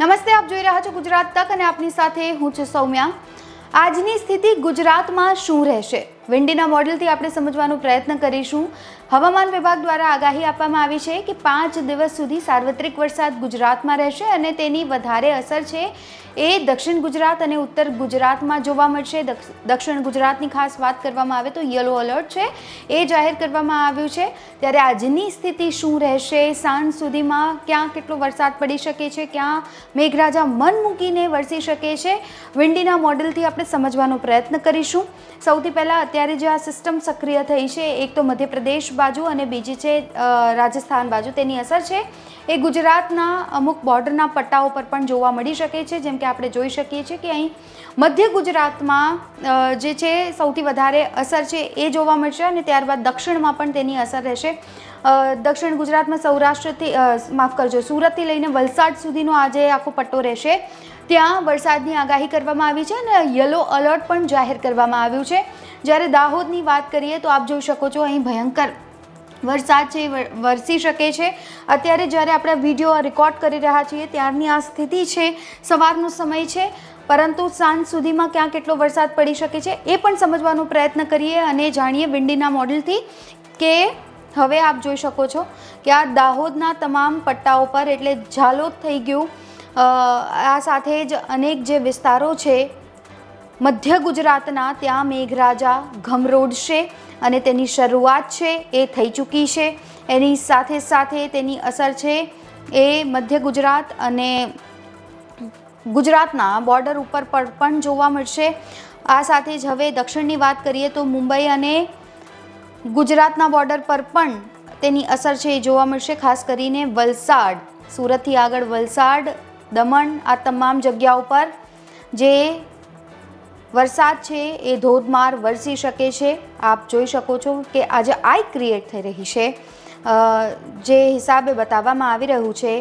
નમસ્તે, આપ જોઈ રહ્યા છો ગુજરાત તક અને આપની સાથે હું છું સૌમ્યા. આજની સ્થિતિ ગુજરાતમાં શું રહેશે? વિન્ડીના મોડેલથી આપણે સમજવાનો પ્રયત્ન કરીશું. હવામાન વિભાગ દ્વારા આગાહી આપવામાં આવી છે કે પાંચ દિવસ સુધી સાર્વત્રિક વરસાદ ગુજરાતમાં રહેશે અને તેની વધારે અસર છે એ દક્ષિણ ગુજરાત અને ઉત્તર ગુજરાતમાં જોવા મળશે. દક્ષિણ ગુજરાતની ખાસ વાત કરવામાં આવે તો યલો એલર્ટ છે, એ જાહેર કરવામાં આવ્યું છે. ત્યારે આજની સ્થિતિ શું રહેશે? સાંજ સુધીમાં ક્યાં કેટલો વરસાદ પડી શકે છે? ક્યાં મેઘરાજા મન મૂકીને વરસી શકે છે? વિન્ડીના મોડેલથી આપણે સમજવાનો પ્રયત્ન કરીશું. સૌથી પહેલાં અત્યારે જે આ સિસ્ટમ સક્રિય થઈ છે, એક તો મધ્યપ્રદેશ બાજુ અને બીજી છે રાજસ્થાન બાજુ, તેની અસર છે. એ ગુજરાતના અમુક બોર્ડરના પટ્ટાઓ પર પણ જોવા મળી શકે છે, જેમ કે આપણે જોઈ શકીએ છીએ કે અહીં મધ્ય ગુજરાતમાં જે છે, સૌથી વધારે અસર છે એ જોવા મળશે અને ત્યારબાદ દક્ષિણમાં પણ તેની અસર રહેશે. દક્ષિણ ગુજરાતમાં સૌરાષ્ટ્રથી માફ કરજો, સુરતથી લઈને વલસાડ સુધીનો આજે આખો પટ્ટો રહેશે. ત્યાં વરસાદની આગાહી કરવામાં આવી છે અને યલો અલર્ટ પણ જાહેર કરવામાં આવ્યું છે. જ્યારે દાહોદની વાત કરીએ તો આપ જોઈ શકો છો અહીં ભયંકર વરસાદ છે વરસી શકે છે. અત્યારે જ્યારે આપણે વીડિયો રેકોર્ડ કરી રહ્યા છીએ, ત્યારની આ સ્થિતિ છે, સવારનો સમય છે, પરંતુ સાંજ સુધીમાં ક્યાં કેટલો વરસાદ પડી શકે છે એ પણ સમજવાનો પ્રયત્ન કરીએ અને જાણીએ વિંડીના મોડલથી કે હવે આપ જોઈ શકો છો કે આ દાહોદના તમામ પટ્ટાઓ પર એટલે ઝાલોદ થઈ ગયું. આ સાથે જ અનેક જે વિસ્તારો છે, મધ્ય ગુજરાતના ત્યાં મેઘરાજા ઘમરોડશે અને તેની શરૂઆત છે, એ થઈ ચૂકી છે. એની સાથે સાથે તેની અસર છે, એ મધ્ય ગુજરાત અને ગુજરાતના બોર્ડર ઉપર પર પણ જોવા મળશે. આ સાથે જ હવે દક્ષિણની વાત કરીએ તો મુંબઈ અને ગુજરાતના બોર્ડર પર પણ તેની અસર છે એ જોવા મળશે, ખાસ કરીને વલસાડ. સુરતથી આગળ વલસાડ, દમણ, આ તમામ જગ્યાઓ પર જે વરસાદ છે એ ધોધમાર વરસી શકે છે. આપ જોઈ શકો છો કે આજે આઈ ક્રિએટ થઈ રહી છે. જે હિસાબે બતાવવામાં આવી રહ્યું છે,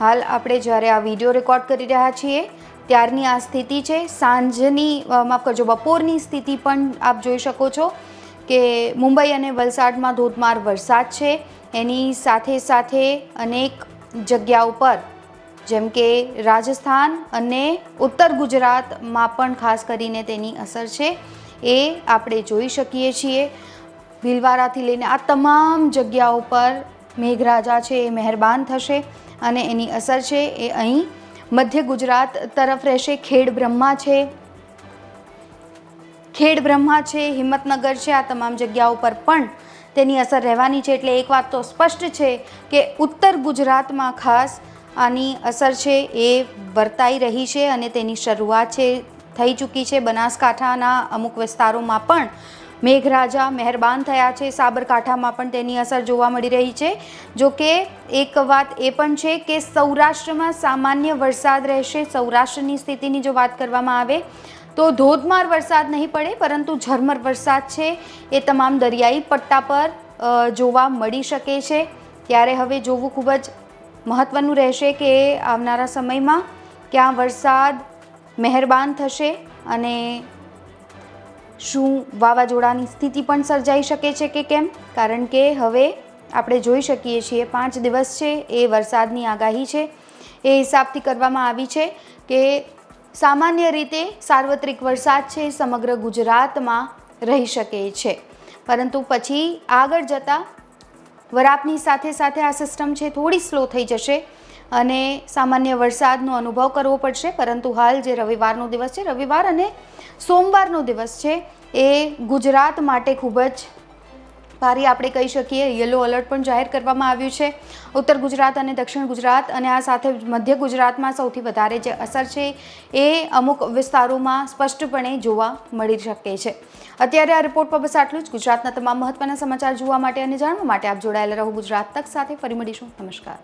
હાલ આપણે જ્યારે આ વીડિયો રેકોર્ડ કરી રહ્યા છીએ, ત્યારની આ સ્થિતિ છે. સાંજની માફ કરજો, બપોરની સ્થિતિ પણ આપ જોઈ શકો છો. કે મુંબઈ અને વલસાડમાં ધોધમાર વરસાદ છે. એની સાથે સાથે અનેક જગ્યાઓ પર, જેમ કે રાજસ્થાન અને ઉત્તર ગુજરાતમાં પણ ખાસ કરીને તેની અસર છે. એ આપણે જોઈ શકીએ છીએ. ભીલવારાથી લઈને આ તમામ જગ્યાઓ પર મેઘરાજા છે એ મહેરબાન થશે અને એની અસર છે એ અહીં મધ્ય ગુજરાત તરફ રહેશે. ખેડ બ્રહ્મા છે ખેડ બ્રહ્મા છે, હિંમતનગર છે, આ તમામ જગ્યાઓ પર પણ તેની અસર રહેવાની છે. એટલે એક વાત તો સ્પષ્ટ છે કે ઉત્તર ગુજરાતમાં ખાસ આની અસર છે એ વર્તાઈ રહી છે અને તેની શરૂઆત છે, થઈ ચૂકી છે. બનાસકાંઠાના અમુક વિસ્તારોમાં પણ મેઘરાજા મહેરબાન થયા છે. સાબરકાંઠામાં પણ તેની અસર જોવા મળી રહી છે. જો કે એક વાત એ પણ છે કે સૌરાષ્ટ્રમાં સામાન્ય વરસાદ રહેશે. સૌરાષ્ટ્રની સ્થિતિની જો વાત કરવામાં આવે તો ધોધમાર વરસાદ નહીં પડે, પરંતુ ઝરમર વરસાદ છે. એ તમામ દરિયાઈ પટ્ટા પર જોવા મળી શકે છે. ત્યારે હવે જોવું ખૂબ જ મહત્ત્વનું રહેશે કે આવનારા સમયમાં ક્યાં વરસાદ મહેરબાન થશે અને શું વાવાઝોડાની સ્થિતિ પણ સર્જાઈ શકે છે કે કેમ? કારણ કે હવે આપણે જોઈ શકીએ છીએ પાંચ દિવસ છે, એ વરસાદની આગાહી છે. એ હિસાબથી કરવામાં આવી છે કે સામાન્ય રીતે સાર્વત્રિક વરસાદ છે, સમગ્ર ગુજરાતમાં રહી શકે છે. પરંતુ પછી આગળ જતાં વરાપની સાથે સાથે આ સિસ્ટમ છે, થોડી સ્લો થઈ જશે અને સામાન્ય વરસાદનો અનુભવ કરવો પડશે. પરંતુ હાલ જે રવિવારનો દિવસ છે, રવિવાર અને સોમવારનો દિવસ છે, એ ગુજરાત માટે ખૂબ જ ભારી આપણે કહી શકીએ યલો એલર્ટ પણ જાહેર કરવામાં આવ્યું છે. ઉત્તર ગુજરાત અને દક્ષિણ ગુજરાત અને આ સાથે મધ્ય ગુજરાતમાં સૌથી વધારે જે અસર છે એ અમુક વિસ્તારોમાં સ્પષ્ટપણે જોવા મળી શકે છે. અત્યારે આ રિપોર્ટ પર બસ આટલું જ. ગુજરાતના તમામ મહત્વના સમાચાર જોવા માટે અને જાણવા માટે આપ જોડાયેલા રહો ગુજરાત તક સાથે. ફરી મળીશું. નમસ્કાર.